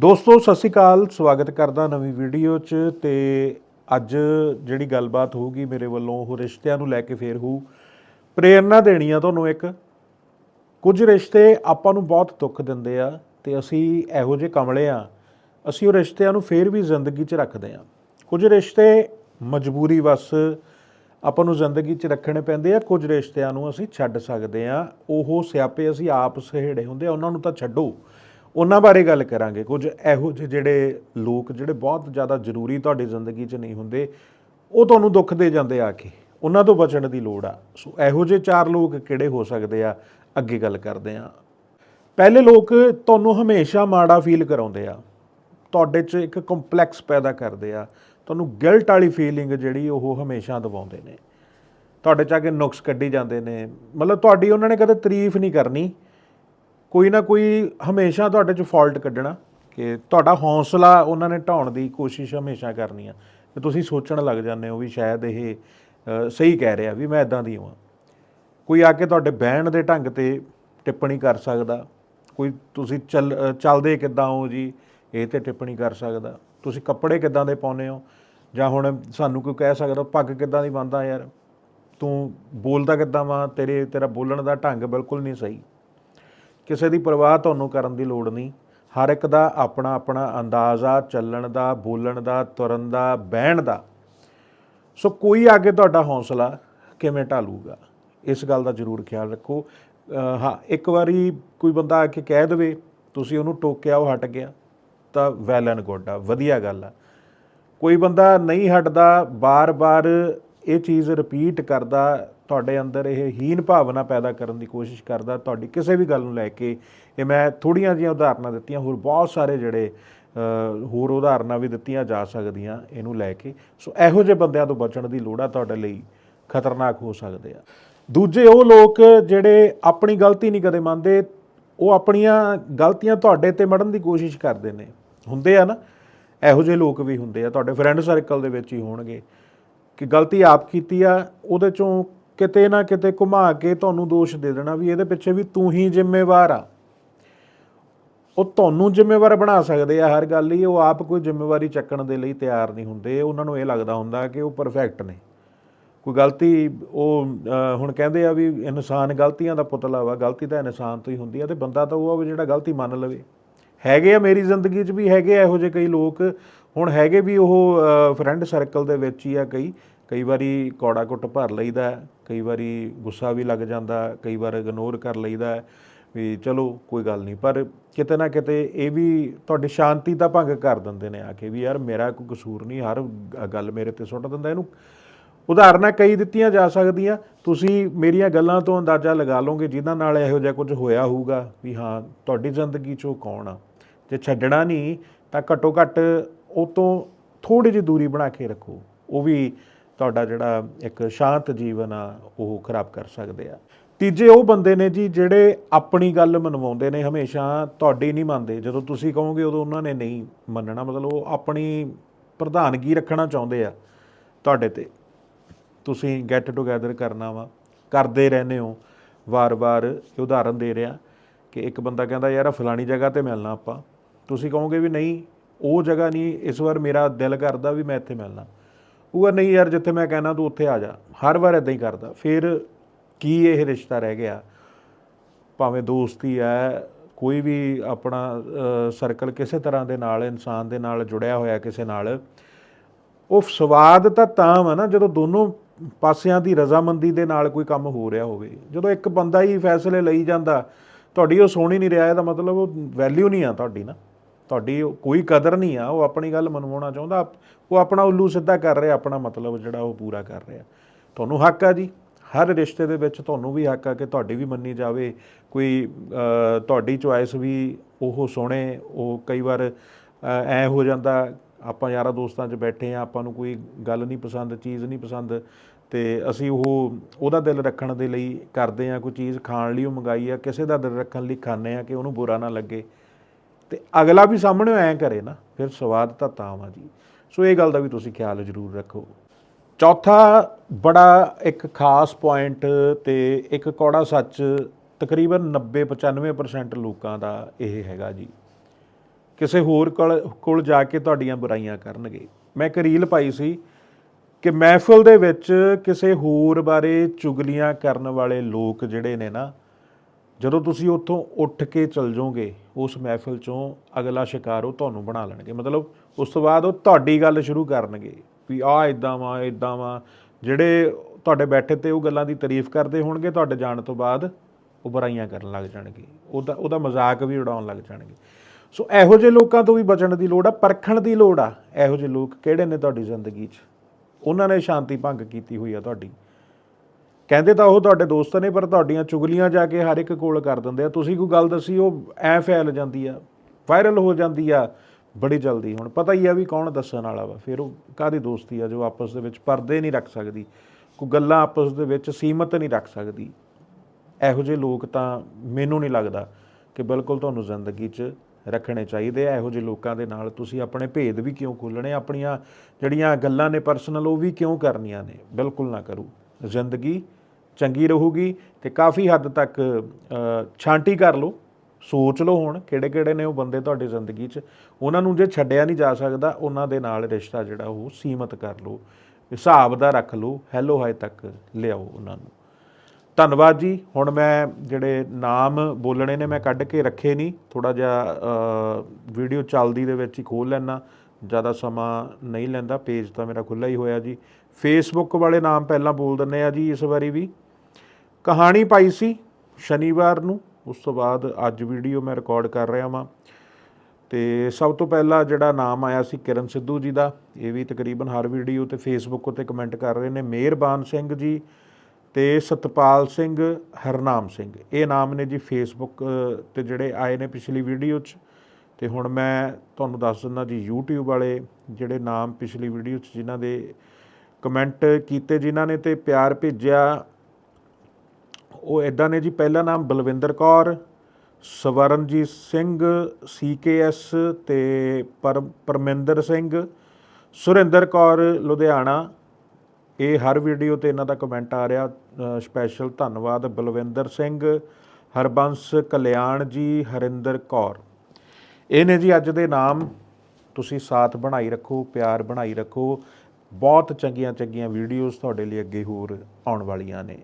ਦੋਸਤੋ, ਸਤਿ ਸ਼੍ਰੀ ਅਕਾਲ। ਸਵਾਗਤ ਕਰਦਾ ਨਵੀਂ ਵੀਡੀਓ 'ਚ ਤੇ ਅੱਜ ਜਿਹੜੀ ਗੱਲਬਾਤ ਹੋਊਗੀ ਮੇਰੇ ਵੱਲੋਂ, ਉਹ ਰਿਸ਼ਤਿਆਂ ਨੂੰ ਲੈ ਕੇ ਫੇਰ ਹੋਊ। ਪ੍ਰੇਰਣਾ ਦੇਣੀ ਆ ਤੁਹਾਨੂੰ ਇੱਕ। ਕੁਝ ਰਿਸ਼ਤੇ ਆਪਾਂ ਨੂੰ ਬਹੁਤ ਦੁੱਖ ਦਿੰਦੇ ਆ ਤੇ ਅਸੀਂ ਇਹੋ ਜਿਹੇ ਕਮਲੇ ਆ। ਅਸੀਂ ਉਹ ਰਿਸ਼ਤਿਆਂ ਨੂੰ ਫੇਰ ਵੀ ਜ਼ਿੰਦਗੀ 'ਚ ਰੱਖਦੇ ਆ। ਕੁਝ ਰਿਸ਼ਤੇ ਮਜਬੂਰੀ ਵਸ ਆਪਾਂ ਨੂੰ ਜ਼ਿੰਦਗੀ 'ਚ ਰੱਖਣੇ ਪੈਂਦੇ ਆ, ਕੁਝ ਰਿਸ਼ਤਿਆਂ ਨੂੰ ਅਸੀਂ ਛੱਡ ਸਕਦੇ ਆ। ਉਹ ਸਿਆਪੇ ਅਸੀਂ ਆਪ ਸਹੇੜੇ ਹੁੰਦੇ ਆ, ਉਹਨਾਂ ਨੂੰ ਤਾਂ ਛੱਡੋ। ਉਹਨਾਂ ਬਾਰੇ ਗੱਲ ਕਰਾਂਗੇ। ਕੁਝ ਇਹੋ ਜਿਹੇ ਜਿਹੜੇ ਲੋਕ ਜਿਹੜੇ ਬਹੁਤ ਜ਼ਿਆਦਾ ਜ਼ਰੂਰੀ ਤੁਹਾਡੀ ਜ਼ਿੰਦਗੀ 'ਚ ਨਹੀਂ ਹੁੰਦੇ, ਉਹ ਤੁਹਾਨੂੰ ਦੁੱਖ ਦੇ ਜਾਂਦੇ ਆ ਕੇ। ਉਹਨਾਂ ਤੋਂ ਬਚਣ ਦੀ ਲੋੜ ਆ। ਸੋ ਇਹੋ ਜਿਹੇ ਚਾਰ ਲੋਕ ਕਿਹੜੇ ਹੋ ਸਕਦੇ ਆ? ਅੱਗੇ ਗੱਲ ਕਰਦੇ ਆ ਪਹਿਲੇ ਲੋਕ ਤੁਹਾਨੂੰ ਹਮੇਸ਼ਾ ਮਾੜਾ ਫੀਲ ਕਰਾਉਂਦੇ ਆ। ਤੁਹਾਡੇ 'ਚ ਇੱਕ ਕੰਪਲੈਕਸ ਪੈਦਾ ਕਰਦੇ ਆ। ਤੁਹਾਨੂੰ ਗਿਲਟ ਵਾਲੀ ਫੀਲਿੰਗ ਜਿਹੜੀ ਉਹ ਹਮੇਸ਼ਾ ਦਬਾਉਂਦੇ ਨੇ। ਤੁਹਾਡੇ 'ਚ ਆ ਕੇ ਨੁਕਸ ਕੱਢੀ ਜਾਂਦੇ ਨੇ। ਮਤਲਬ ਤੁਹਾਡੀ ਉਹਨਾਂ ਨੇ ਕਦੇ ਤਾਰੀਫ ਨਹੀਂ ਕਰਨੀ। ਕੋਈ ਨਾ ਕੋਈ ਹਮੇਸ਼ਾ ਤੁਹਾਡੇ 'ਚ ਫਾਲਟ ਕੱਢਣਾ ਕਿ ਤੁਹਾਡਾ ਹੌਸਲਾ ਉਹਨਾਂ ਨੇ ਢਾਉਣ ਦੀ ਕੋਸ਼ਿਸ਼ ਹਮੇਸ਼ਾ ਕਰਨੀ ਆ। ਤੇ ਤੁਸੀਂ ਸੋਚਣ ਲੱਗ ਜਾਂਦੇ ਹੋ ਵੀ ਸ਼ਾਇਦ ਇਹ ਸਹੀ ਕਹਿ ਰਿਹਾ ਵੀ ਮੈਂ ਇਦਾਂ ਦੀ ਹਾਂ। ਕੋਈ ਆ ਕੇ ਤੁਹਾਡੇ ਬਹਿਣ ਦੇ ਢੰਗ ਤੇ ਟਿੱਪਣੀ ਕਰ ਸਕਦਾ। ਕੋਈ ਤੁਸੀਂ ਚੱਲ ਚੱਲਦੇ ਕਿੱਦਾਂ ਹੋ ਜੀ, ਇਹ ਤੇ ਟਿੱਪਣੀ ਕਰ ਸਕਦਾ। ਤੁਸੀਂ ਕੱਪੜੇ ਕਿੱਦਾਂ ਦੇ ਪਾਉਂਦੇ ਹੋ? ਜਾਂ ਹੁਣ ਸਾਨੂੰ ਕੋਈ ਕਹਿ ਸਕਦਾ, ਪੱਗ ਕਿੱਦਾਂ ਦੀ ਬੰਨਦਾ ਯਾਰ? ਤੂੰ ਬੋਲਦਾ ਕਿੱਦਾਂ ਵਾ? ਤੇਰੇ, ਤੇਰਾ ਬੋਲਣ ਦਾ ਢੰਗ ਬਿਲਕੁਲ ਨਹੀਂ ਸਹੀ। ਕਿਸੇ ਦੀ ਪਰਵਾਹ ਤੁਹਾਨੂੰ ਕਰਨ ਦੀ ਲੋੜ ਨਹੀਂ। ਹਰ ਇੱਕ ਦਾ ਆਪਣਾ ਆਪਣਾ ਅੰਦਾਜ਼ ਆ ਚੱਲਣ ਦਾ, ਬੋਲਣ ਦਾ, ਤੁਰਨ ਦਾ, ਬਹਿਣ ਦਾ। ਸੋ ਕੋਈ ਆ ਕੇ ਤੁਹਾਡਾ ਹੌਸਲਾ ਕਿਵੇਂ ਢਾਲੂਗਾ? ਇਸ ਗੱਲ ਦਾ ਜ਼ਰੂਰ ਖਿਆਲ ਰੱਖੋ। ਹਾਂ, ਇੱਕ ਵਾਰੀ ਕੋਈ ਬੰਦਾ ਆ ਕੇ ਕਹਿ ਦੇਵੇ, ਤੁਸੀਂ ਉਹਨੂੰ ਟੋਕਿਆ, ਉਹ ਹਟ ਗਿਆ, ਤਾਂ ਵੈਲ ਐਂਡ ਗੁੱਡ ਆ, ਵਧੀਆ ਗੱਲ ਆ। ਕੋਈ ਬੰਦਾ ਨਹੀਂ ਹਟਦਾ, ਬਾਰ-ਬਾਰ ਇਹ ਚੀਜ਼ ਰਿਪੀਟ ਕਰਦਾ ਤੁਹਾਡੇ ਅੰਦਰ ਇਹ ਹੀਨ ਭਾਵਨਾ ਪੈਦਾ ਕਰਨ ਦੀ ਕੋਸ਼ਿਸ਼ ਕਰਦਾ, ਤੁਹਾਡੀ ਕਿਸੇ ਵੀ ਗੱਲ ਨੂੰ ਲੈ ਕੇ, ਇਹ ਮੈਂ ਥੋੜੀਆਂ ਜਿਹੀਆਂ ਉਦਾਹਰਨਾਂ ਦਿੱਤੀਆਂ, ਹੋਰ ਬਹੁਤ ਸਾਰੇ ਜਿਹੜੇ ਹੋਰ ਉਦਾਹਰਨਾਂ ਵੀ ਦਿੱਤੀਆਂ ਜਾ ਸਕਦੀਆਂ ਇਹਨੂੰ ਲੈ ਕੇ। ਸੋ ਇਹੋ ਜਿਹੇ ਬੰਦਿਆਂ ਤੋਂ ਬਚਣ ਦੀ ਲੋੜ ਆ, ਤੁਹਾਡੇ ਲਈ ਖਤਰਨਾਕ ਹੋ ਸਕਦੇ ਆ। ਦੂਜੇ ਉਹ ਲੋਕ ਜਿਹੜੇ ਆਪਣੀ ਗਲਤੀ ਨਹੀਂ ਕਦੇ ਮੰਨਦੇ, ਉਹ ਆਪਣੀਆਂ ਗਲਤੀਆਂ ਤੁਹਾਡੇ ਤੇ ਮੜਨ ਦੀ ਕੋਸ਼ਿਸ਼ ਕਰਦੇ ਨੇ। ਹੁੰਦੇ ਆ ਨਾ, ਇਹੋ ਜਿਹੇ ਲੋਕ ਵੀ ਹੁੰਦੇ ਆ, ਤੁਹਾਡੇ ਫਰੈਂਡ ਸਰਕਲ ਦੇ ਵਿੱਚ ਹੀ ਹੋਣਗੇ ਕਿ ਗਲਤੀ ਆਪ ਕੀਤੀ ਆ, ਉਹਦੇ ਚੋਂ ਕਿਤੇ ਨਾ ਕਿਤੇ ਘੁਮਾ ਕੇ ਤੁਹਾਨੂੰ ਦੋਸ਼ ਦੇ ਦੇਣਾ ਵੀ ਇਹਦੇ ਪਿੱਛੇ ਵੀ ਤੂੰ ਹੀ ਜ਼ਿੰਮੇਵਾਰ ਆ। ਉਹ ਤੁਹਾਨੂੰ ਜ਼ਿੰਮੇਵਾਰ ਬਣਾ ਸਕਦੇ ਆ, ਹਰ ਗੱਲ ਲਈ ਉਹ ਆਪ ਕੋਈ ਜ਼ਿੰਮੇਵਾਰੀ ਚੱਕਣ ਦੇ ਲਈ ਤਿਆਰ ਨਹੀਂ ਹੁੰਦੇ। ਉਹਨਾਂ ਨੂੰ ਇਹ ਲੱਗਦਾ ਹੁੰਦਾ ਕਿ ਉਹ ਪਰਫੈਕਟ ਨੇ। ਕੋਈ ਗਲਤੀ, ਉਹ ਹੁਣ ਕਹਿੰਦੇ ਆ ਵੀ ਇਨਸਾਨ ਗਲਤੀਆਂ ਦਾ ਪੁਤਲਾ ਵਾ। ਗਲਤੀ ਤਾਂ ਇਨਸਾਨ ਤੋਂ ਹੀ ਹੁੰਦੀ ਆ ਤੇ ਬੰਦਾ ਤਾਂ ਉਹ ਆ ਵੀ ਜਿਹੜਾ ਗਲਤੀ ਮੰਨ ਲਵੇ। ਹੈਗੇ ਆ ਮੇਰੀ ਜ਼ਿੰਦਗੀ 'ਚ ਵੀ ਹੈਗੇ ਆ ਇਹੋ ਜਿਹੇ ਕਈ ਲੋਕ। ਹੁਣ ਹੈਗੇ ਵੀ ਉਹ ਫਰੈਂਡ ਸਰਕਲ ਦੇ ਵਿੱਚ ਹੀ ਆ ਕਈ। ਕਈ ਵਾਰੀ ਕੌੜਾ ਕੁੱਟ ਭਰ ਲਈਦਾ ਕਈ ਵਾਰੀ ਗੁੱਸਾ ਵੀ ਲੱਗ ਜਾਂਦਾ ਕਈ ਵਾਰ ਇਗਨੋਰ ਕਰ ਲਈਦਾ ਵੀ ਚਲੋ ਕੋਈ ਗੱਲ ਨਹੀਂ, ਪਰ ਕਿਤੇ ਨਾ ਕਿਤੇ ਇਹ ਵੀ ਤੁਹਾਡੀ ਸ਼ਾਂਤੀ ਦਾ ਭੰਗ ਕਰ ਦਿੰਦੇ ਨੇ ਆ ਕੇ ਵੀ ਯਾਰ ਮੇਰਾ ਕੋਈ ਕਸੂਰ ਨਹੀਂ, ਹਰ ਗੱਲ ਮੇਰੇ ਤੇ ਸੁੱਟ ਦਿੰਦਾ ਇਹਨੂੰ। ਉਦਾਹਰਨਾਂ ਕਈ ਦਿੱਤੀਆਂ ਜਾ ਸਕਦੀਆਂ, ਤੁਸੀਂ ਮੇਰੀਆਂ ਗੱਲਾਂ ਤੋਂ ਅੰਦਾਜ਼ਾ ਲਗਾ ਲਓਗੇ ਜਿਨ੍ਹਾਂ ਨਾਲ ਇਹੋ ਜਿਹਾ ਕੁਝ ਹੋਇਆ ਹੋਊਗਾ ਵੀ ਹਾਂ, ਤੁਹਾਡੀ ਜ਼ਿੰਦਗੀ 'ਚੋਂ ਕੌਣ ਆ? ਜੇ ਛੱਡਣਾ ਨਹੀਂ ਤਾਂ ਘੱਟੋ ਘੱਟ ਉਹ ਤੋਂ ਥੋੜੀ ਜਿਹੀ ਦੂਰੀ ਬਣਾ ਕੇ ਰੱਖੋ, ਉਹ ਵੀ ਤੁਹਾਡਾ ਜਿਹੜਾ ਇੱਕ ਸ਼ਾਂਤ ਜੀਵਨ ਆ, ਉਹ ਖਰਾਬ ਕਰ ਸਕਦੇ ਆ। ਤੀਜੇ ਉਹ ਬੰਦੇ ਨੇ ਜੀ ਜਿਹੜੇ ਆਪਣੀ ਗੱਲ ਮਨਵਾਉਂਦੇ ਨੇ, ਹਮੇਸ਼ਾ ਤੁਹਾਡੀ ਨਹੀਂ ਮੰਨਦੇ। ਜਦੋਂ ਤੁਸੀਂ ਕਹੋਗੇ ਉਦੋਂ ਉਹਨਾਂ ਨੇ ਨਹੀਂ ਮੰਨਣਾ, ਮਤਲਬ ਉਹ ਆਪਣੀ ਪ੍ਰਧਾਨਗੀ ਰੱਖਣਾ ਚਾਹੁੰਦੇ ਆ ਤੁਹਾਡੇ ਤੇ। ਤੁਸੀਂ ਗੈਟ ਟੂਗੇਦਰ ਕਰਨਾ ਵਾ, ਕਰਦੇ ਰਹਿੰਦੇ ਹੋ। ਵਾਰ-ਵਾਰ ਇਹ ਉਦਾਹਰਨ ਦੇ ਰਿਹਾ ਕਿ ਇੱਕ ਬੰਦਾ ਕਹਿੰਦਾ, ਯਾਰ ਫਲਾਣੀ ਜਗ੍ਹਾ ਤੇ ਮਿਲਣਾ ਆਪਾਂ। ਤੁਸੀਂ ਕਹੋਗੇ ਵੀ ਨਹੀਂ, ਉਹ ਜਗ੍ਹਾ ਨਹੀਂ, ਇਸ ਵਾਰ ਮੇਰਾ ਦਿਲ ਕਰਦਾ ਵੀ ਮੈਂ ਇੱਥੇ ਮਿਲਣਾ। ਉਹ ਕਹਿੰਦਾ, ਨਹੀਂ ਯਾਰ ਜਿੱਥੇ ਮੈਂ ਕਹਿਣਾ ਤੂੰ ਉੱਥੇ ਆ ਜਾ। ਹਰ ਵਾਰ ਇਦਾਂ ਹੀ ਕਰਦਾ। ਫਿਰ ਕੀ ਇਹ ਰਿਸ਼ਤਾ ਰਹਿ ਗਿਆ? ਭਾਵੇਂ ਦੋਸਤੀ ਹੈ ਕੋਈ ਵੀ ਆਪਣਾ ਸਰਕਲ ਕਿਸੇ ਤਰ੍ਹਾਂ ਦੇ ਨਾਲ ਇਨਸਾਨ ਦੇ ਨਾਲ ਜੁੜਿਆ ਹੋਇਆ ਕਿਸੇ ਨਾਲ ਉਹ ਸਵਾਦ ਤਾਂ ਤਾਂ ਵਾ ਨਾ ਜਦੋਂ ਦੋਨੋਂ ਪਾਸਿਆਂ ਦੀ ਰਜ਼ਾਮੰਦੀ ਦੇ ਨਾਲ ਕੋਈ ਕੰਮ ਹੋ ਰਿਹਾ ਹੋਵੇ। ਜਦੋਂ ਇੱਕ ਬੰਦਾ ਹੀ ਫੈਸਲੇ ਲਈ ਜਾਂਦਾ ਤੁਹਾਡੀ ਉਹ ਸੋਹਣੀ ਨਹੀਂ ਰਿਹਾ ਇਹਦਾ ਮਤਲਬ ਉਹ ਵੈਲਿਊ ਨਹੀਂ ਆ ਤੁਹਾਡੀ ਨਾ। ਤੁਹਾਡੀ ਕੋਈ ਕਦਰ ਨਹੀਂ ਆ, ਉਹ ਆਪਣੀ ਗੱਲ ਮਨਵਾਉਣਾ ਚਾਹੁੰਦਾ ਉਹ ਆਪਣਾ ਉੱਲੂ ਸਿੱਧਾ ਕਰ ਰਿਹਾ, ਆਪਣਾ ਮਤਲਬ ਜਿਹੜਾ ਉਹ ਪੂਰਾ ਕਰ ਰਿਹਾ। ਤੁਹਾਨੂੰ ਹੱਕ ਆ ਜੀ, ਹਰ ਰਿਸ਼ਤੇ ਦੇ ਵਿੱਚ ਤੁਹਾਨੂੰ ਵੀ ਹੱਕ ਆ ਕਿ ਤੁਹਾਡੀ ਵੀ ਮੰਨੀ ਜਾਵੇ, ਕੋਈ ਤੁਹਾਡੀ ਚੁਆਇਸ ਵੀ ਉਹ ਸੁਣੇ ਉਹ ਕਈ ਵਾਰ ਐ ਹੋ ਜਾਂਦਾ, ਆਪਾਂ ਯਾਰਾਂ ਦੋਸਤਾਂ 'ਚ ਬੈਠੇ ਆ, ਆਪਾਂ ਨੂੰ ਕੋਈ ਗੱਲ ਨਹੀਂ ਪਸੰਦ, ਚੀਜ਼ ਨਹੀਂ ਪਸੰਦ, ਤੇ ਅਸੀਂ ਉਹ, ਉਹਦਾ ਦਿਲ ਰੱਖਣ ਦੇ ਲਈ ਕਰਦੇ ਆ, ਕੋਈ ਚੀਜ਼ ਖਾਣ ਲਈ ਉਹ ਮੰਗਾਈ ਆ, ਕਿਸੇ ਦਾ ਦਿਲ ਰੱਖਣ ਲਈ ਖਾਂਦੇ ਆ ਕਿ ਉਹਨੂੰ ਬੁਰਾ ਨਾ ਲੱਗੇ। ਤੇ ਅਗਲਾ ਵੀ ਸਾਹਮਣੇ ਐਂ ਕਰੇ ਨਾ, ਫਿਰ ਸਵਾਦ ਤਾਂ ਤਾਂ ਵਾ ਜੀ। ਸੋ ਇਹ ਗੱਲ ਦਾ ਵੀ ਤੁਸੀਂ ਖਿਆਲ ਜ਼ਰੂਰ ਰੱਖੋ। ਚੌਥਾ ਬੜਾ ਇੱਕ ਖਾਸ ਪੁਆਇੰਟ ਤੇ ਇੱਕ ਕੌੜਾ ਸੱਚ, ਤਕਰੀਬਨ 90 95% ਲੋਕਾਂ ਦਾ ਇਹ ਹੈਗਾ ਜੀ। ਕਿਸੇ ਹੋਰ ਕੋਲ ਕੋਲ ਜਾ ਕੇ ਤੁਹਾਡੀਆਂ ਬੁਰਾਈਆਂ ਕਰਨਗੇ। ਮੈਂ ਇੱਕ ਰੀਲ ਪਾਈ ਸੀ ਕਿ ਮਹਿਫਲ ਦੇ ਵਿੱਚ ਕਿਸੇ ਹੋਰ ਬਾਰੇ ਚੁਗਲੀਆਂ ਕਰਨ ਵਾਲੇ ਲੋਕ ਜਿਹੜੇ ਨੇ ਨਾ ਜਦੋਂ ਤੁਸੀਂ ਉੱਥੋਂ ਉੱਠ ਕੇ ਚੱਲ ਜਾਓਗੇ, ਉਸ ਮਹਿਫਿਲ ਚੋਂ ਅਗਲਾ ਸ਼ਿਕਾਰ ਉਹ ਤੁਹਾਨੂੰ ਬਣਾ ਲੈਣਗੇ। ਮਤਲਬ ਉਸ ਤੋਂ ਬਾਅਦ ਉਹ ਤੁਹਾਡੀ ਗੱਲ ਸ਼ੁਰੂ ਕਰਨਗੇ ਵੀ ਆ ਇਦਾਂ ਵਾ ਇਦਾਂ ਵਾ। ਜਿਹੜੇ ਤੁਹਾਡੇ ਬੈਠੇ ਤੇ ਉਹ ਗੱਲਾਂ ਦੀ ਤਾਰੀਫ ਕਰਦੇ ਹੋਣਗੇ, ਤੁਹਾਡੇ ਜਾਣ ਤੋਂ ਬਾਅਦ ਉਹ ਬੁਰਾਈਆਂ ਕਰਨ ਲੱਗ ਜਾਣਗੇ। ਉਹਦਾ ਉਹਦਾ ਮਜ਼ਾਕ ਵੀ ਉਡਾਉਣ ਲੱਗ ਜਾਣਗੇ। ਸੋ ਇਹੋ ਜਿਹੇ ਲੋਕਾਂ ਤੋਂ ਵੀ ਬਚਣ ਦੀ ਲੋੜ ਆ, ਪਰਖਣ ਦੀ ਲੋੜ ਆ। ਇਹੋ ਜਿਹੇ ਲੋਕ ਕਿਹੜੇ ਨੇ ਤੁਹਾਡੀ ਜ਼ਿੰਦਗੀ 'ਚ? ਉਹਨਾਂ ਨੇ ਸ਼ਾਂਤੀ ਭੰਗ ਕੀਤੀ ਹੋਈ ਆ ਤੁਹਾਡੀ। ਕਹਿੰਦੇ ਤਾਂ ਉਹ ਤੁਹਾਡੇ ਦੋਸਤ ਨੇ, ਪਰ ਤੁਹਾਡੀਆਂ ਚੁਗਲੀਆਂ ਜਾ ਕੇ ਹਰ ਇੱਕ ਕੋਲ ਕਰ ਦਿੰਦੇ ਆ। ਤੁਸੀਂ ਕੋਈ ਗੱਲ ਦੱਸੀ, ਉਹ ਐ ਫੈਲ ਜਾਂਦੀ ਆ ਵਾਇਰਲ ਹੋ ਜਾਂਦੀ ਆ, ਬੜੀ ਜਲਦੀ। ਹੁਣ ਪਤਾ ਹੀ ਆ ਵੀ ਕੌਣ ਦੱਸਣ ਵਾਲਾ ਵਾ, ਫਿਰ ਉਹ ਕਾਦੀ ਦੋਸਤੀ ਆ ਜੋ ਆਪਸ ਦੇ ਵਿੱਚ ਪਰਦੇ ਨਹੀਂ ਰੱਖ ਸਕਦੀ, ਕੋਈ ਗੱਲਾਂ ਆਪਸ ਦੇ ਵਿੱਚ ਸੀਮਤ ਨਹੀਂ ਰੱਖ ਸਕਦੀ। ਇਹੋ ਜਿਹੇ ਲੋਕ ਤਾਂ ਮੈਨੂੰ ਨਹੀਂ ਲੱਗਦਾ ਕਿ ਬਿਲਕੁਲ ਤੁਹਾਨੂੰ ਜ਼ਿੰਦਗੀ 'ਚ ਰੱਖਣੇ ਚਾਹੀਦੇ ਆ। ਇਹੋ ਜਿਹੇ ਲੋਕਾਂ ਦੇ ਨਾਲ ਤੁਸੀਂ ਆਪਣੇ ਭੇਦ ਵੀ ਕਿਉਂ ਖੋਲਣੇ ਆਪਣੀਆਂ ਜਿਹੜੀਆਂ ਗੱਲਾਂ ਨੇ ਪਰਸਨਲ ਉਹ ਵੀ ਕਿਉਂ ਕਰਨੀਆਂ ਨੇ? ਬਿਲਕੁਲ ਨਾ ਕਰੋ। ਜ਼ਿੰਦਗੀ ਚੰਗੀ ਰਹੂਗੀ ਤੇ ਕਾਫੀ ਹੱਦ ਤੱਕ ਛਾਂਟੀ ਕਰ ਲਓ। ਸੋਚ ਲਓ ਹੁਣ ਕਿਹੜੇ ਕਿਹੜੇ ਨੇ ਉਹ ਬੰਦੇ ਤੁਹਾਡੀ ਜ਼ਿੰਦਗੀ 'ਚ। ਉਹਨਾਂ ਨੂੰ ਜੇ ਛੱਡਿਆ ਨਹੀਂ ਜਾ ਸਕਦਾ, ਉਹਨਾਂ ਦੇ ਨਾਲ ਰਿਸ਼ਤਾ ਜਿਹੜਾ ਉਹ ਸੀਮਤ ਕਰ ਲਓ, ਹਿਸਾਬ ਦਾ ਰੱਖ ਲਓ, ਹੈਲੋ ਹਾਈ ਤੱਕ ਲਿਆਓ ਉਹਨਾਂ ਨੂੰ। ਧੰਨਵਾਦ ਜੀ। ਹੁਣ ਮੈਂ ਜਿਹੜੇ ਨਾਮ ਬੋਲਣੇ ਨੇ ਮੈਂ ਕੱਢ ਕੇ ਰੱਖੇ ਨਹੀਂ। ਥੋੜਾ ਜਿਹਾ ਵੀਡੀਓ ਚੱਲਦੀ ਦੇ ਵਿੱਚ ਹੀ ਖੋਲ ਲੈਣਾ ਜ਼ਿਆਦਾ ਸਮਾਂ ਨਹੀਂ ਲੈਂਦਾ। ਪੇਜ ਤਾਂ ਮੇਰਾ ਖੁੱਲਾ ਹੀ ਹੋਇਆ ਜੀ। ਫੇਸਬੁੱਕ ਵਾਲੇ ਨਾਮ ਪਹਿਲਾਂ ਬੋਲ ਦਿੰਨੇ ਆ ਜੀ ਇਸ ਵਾਰੀ ਵੀ। ਕਹਾਣੀ ਪਾਈ ਸੀ ਸ਼ਨੀਵਾਰ ਨੂੰ। ਉਸ ਤੋਂ ਬਾਅਦ ਅੱਜ ਵੀਡੀਓ ਮੈਂ ਰਿਕਾਰਡ ਕਰ ਰਿਹਾ ਵਾਂ। ਤੇ ਸਭ ਤੋਂ ਪਹਿਲਾਂ ਜਿਹੜਾ ਨਾਮ ਆਇਆ ਸੀ ਕਿਰਨ ਸਿੱਧੂ ਜੀ ਦਾ, ਇਹ ਵੀ ਤਕਰੀਬਨ ਹਰ ਵੀਡੀਓ ਤੇ ਫੇਸਬੁੱਕ ਉੱਤੇ ਕਮੈਂਟ ਕਰ ਰਹੇ ਨੇ। ਮਿਹਰਬਾਨ ਸਿੰਘ ਜੀ ਤੇ ਸਤਪਾਲ ਸਿੰਘ ਹਰਨਾਮ ਸਿੰਘ। ਇਹ ਨਾਮ ਨੇ ਜੀ ਫੇਸਬੁੱਕ ਤੇ ਜਿਹੜੇ ਆਏ ਨੇ ਪਿਛਲੀ ਵੀਡੀਓ 'ਚ। ਤੇ ਹੁਣ ਮੈਂ ਤੁਹਾਨੂੰ ਦੱਸ ਦਿੰਦਾ ਜੀ, YouTube ਵਾਲੇ ਜਿਹੜੇ ਨਾਮ ਪਿਛਲੀ ਵੀਡੀਓ 'ਚ ਜਿਨ੍ਹਾਂ ਦੇ ਕਮੈਂਟ ਕੀਤੇ ਜਿਨ੍ਹਾਂ ਨੇ ਤੇ ਪਿਆਰ ਭੇਜਿਆ ਉਹ ਇਦਾਂ ਨੇ ਜੀ, ਪਹਿਲਾ ਨਾਮ ਬਲਵਿੰਦਰ ਕੌਰ, ਸਵਰਨਜੀਤ ਸਿੰਘ ਸੀਕੇਐਸ ਤੇ ਪਰ, ਪਰਮਿੰਦਰ ਸਿੰਘ, ਸੁਰਿੰਦਰ ਕੌਰ, ਲੁਧਿਆਣਾ। ਇਹ ਹਰ ਵੀਡੀਓ ਤੇ ਇਹਨਾਂ ਦਾ ਕਮੈਂਟ ਆ ਰਿਹਾ ਸਪੈਸ਼ਲ ਧੰਨਵਾਦ ਬਲਵਿੰਦਰ ਸਿੰਘ, ਹਰਬੰਸ ਕਲਿਆਣ ਜੀ, ਹਰਿੰਦਰ ਕੌਰ। ਇਹ ਨੇ ਜੀ ਅੱਜ ਦੇ ਨਾਮ ਤੁਸੀਂ ਸਾਥ ਬਣਾਈ ਰੱਖੋ, ਪਿਆਰ ਬਣਾਈ ਰੱਖੋ। ਬਹੁਤ ਚੰਗੀਆਂ ਚੰਗੀਆਂ ਵੀਡੀਓਜ਼ ਤੁਹਾਡੇ ਲਈ ਅੱਗੇ ਹੋਰ ਆਉਣ ਵਾਲੀਆਂ ਨੇ।